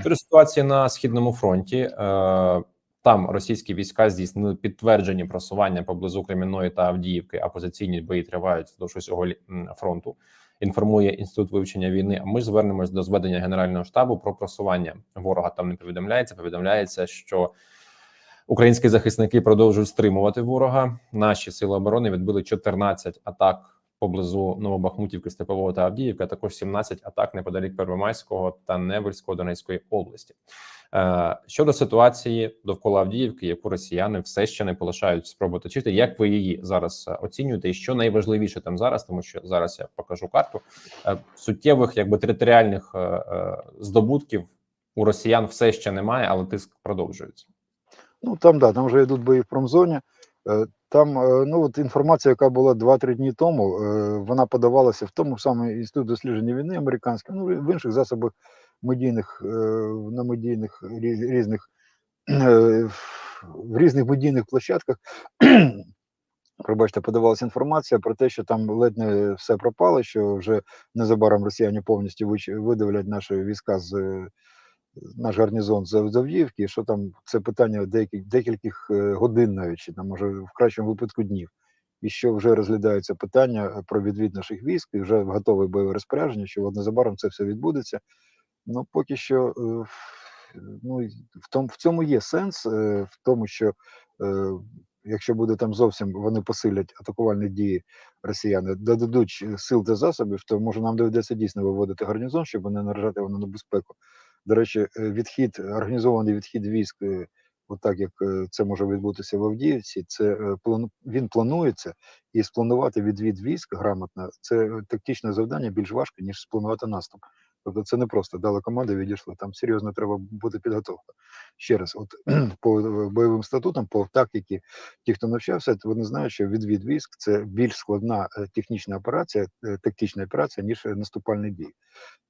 Щодо ситуації на східному фронті, е, там російські війська здійснили підтверджені просування поблизу Кремінної та Авдіївки. А позиційні бої тривають вздовж усього фронту. Інформує інститут вивчення війни. А ми звернемось до зведення генерального штабу про просування ворога. Там не повідомляється. Повідомляється, що українські захисники продовжують стримувати ворога. Наші сили оборони відбили 14 атак поблизу Новобахмутівки, Степового та Авдіївки, а також 17 атак неподалік Первомайського та Невельського Донецької області. Е, Щодо ситуації довкола Авдіївки, яку росіяни все ще не полишають спробу точити, як ви її зараз е, оцінюєте, і що найважливіше там зараз, тому що зараз я покажу карту е, суттєвих, якби територіальних здобутків у росіян все ще немає, але тиск продовжується. Ну там да, там вже йдуть бої в промзоні. Там е, ну от інформація, яка була 2-3 дні тому, е, вона подавалася в тому самому інституту дослідження війни американському, ну в інших засобах медійних е, на медійних різних в різних медійних площадках. Пробачте, подавалася інформація про те, що там ледь не все пропало, що вже незабаром росіяни повністю видавлять наші війська з наш гарнізон з Авдіївки, що там це питання деяких декількох е, годин навіть, чи там може в кращому випадку днів. І що вже розглядається питання е, про відвід наших військ, і вже готове бойове розпорядження, що незабаром це все відбудеться. Ну поки що е, ну, в тому в цьому є сенс, в тому, що якщо буде там зовсім вони посилять атакувальні дії росіяни, додадуть сил та засобів, то може нам доведеться дійсно виводити гарнізон, щоб не наражати його на небезпеку. До речі, е, відхід, організований відхід військ, е, отак як е, це може відбутися в Авдіївці, це е, він планується, і спланувати відвід військ грамотно це е, тактичне завдання більш важко ніж спланувати наступ. Тобто це не просто дали команду, відійшли. Там серйозно треба бути підготовка. Ще раз, от по е, бойовим статутам, по тактиці, ті, хто навчався, вони знають, що відвід військ це більш складна е, технічна операція, е, тактична операція, ніж наступальний бій.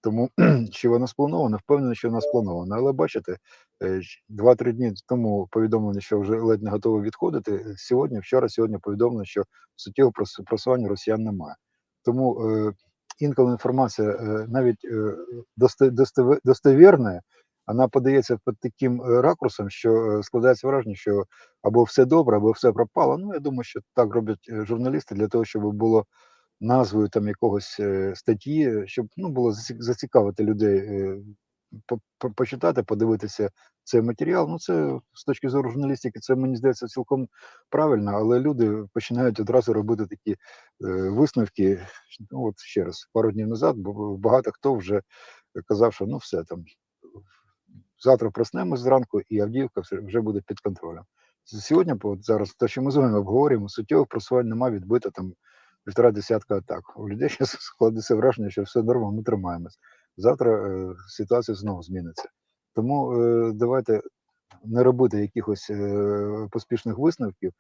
Тому чи вона спланована, впевнений, що вона спланована. Але бачите, е, щ- два-три дні тому повідомлено, що вже ледь не готові відходити. Сьогодні, вчора, сьогодні повідомлено, що суттєвого просування росіян немає. Тому інколи інформація е, навіть е, достовірна, вона подається під таким е, ракурсом, що складається враження, що або все добре, або все пропало. Ну, я думаю, що так роблять журналісти для того, щоб було назвою там якогось статті, щоб ну було зацікавити людей почитати, подивитися цей матеріал. Ну це з точки зору журналістики, це мені здається цілком правильно, але люди починають одразу робити такі е, висновки. Ну от ще раз, пару днів назад, бо багато хто вже казав, що ну все там завтра проснемось зранку, і Авдіївка вже буде під контролем. Сьогодні, от зараз те, що ми з вами обговорюємо, суттєвих просувань немає відбито там півтора десятка атак. У людей зараз складеться враження, що все нормально, ми тримаємось. Завтра е, ситуація знову зміниться. Тому е, давайте не робити якихось е, поспішних висновків.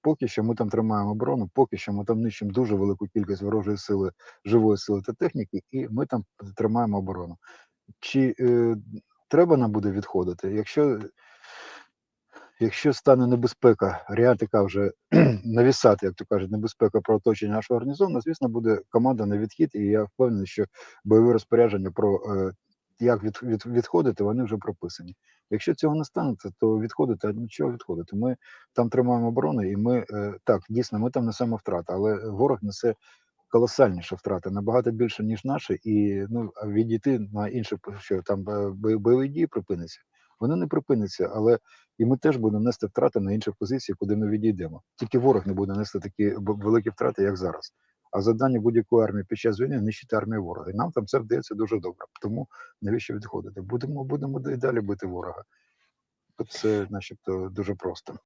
Поки що ми там тримаємо оборону, поки що ми там нищимо дуже велику кількість ворожої сили, живої сили та техніки, і ми там тримаємо оборону. Чи е, треба нам буде відходити? Якщо Якщо стане небезпека, реально вже навісати, як то кажуть, небезпека про оточення нашого гарнізону, звісно, буде команда на відхід, і я впевнений, що бойові розпорядження про е, як від, від, відходити, вони вже прописані. Якщо цього не станеться, то відходити, а нічого відходити. Ми там тримаємо оборону, і ми е, так дійсно ми там несемо втрати, але ворог несе колосальніші втрати, набагато більше, ніж наші, і ну відійти на інше, що там е, бойові дії припиняться. Вони не припиняться, але і ми теж будемо нести втрати на інших позиціях, куди ми відійдемо. Тільки ворог не буде нести такі великі втрати, як зараз. А завдання будь-якої армії під час війни нищити армію ворога. І нам там це вдається дуже добре. Тому навіщо відходити? Будемо будемо і далі бити ворога. Це, начебто, дуже просто.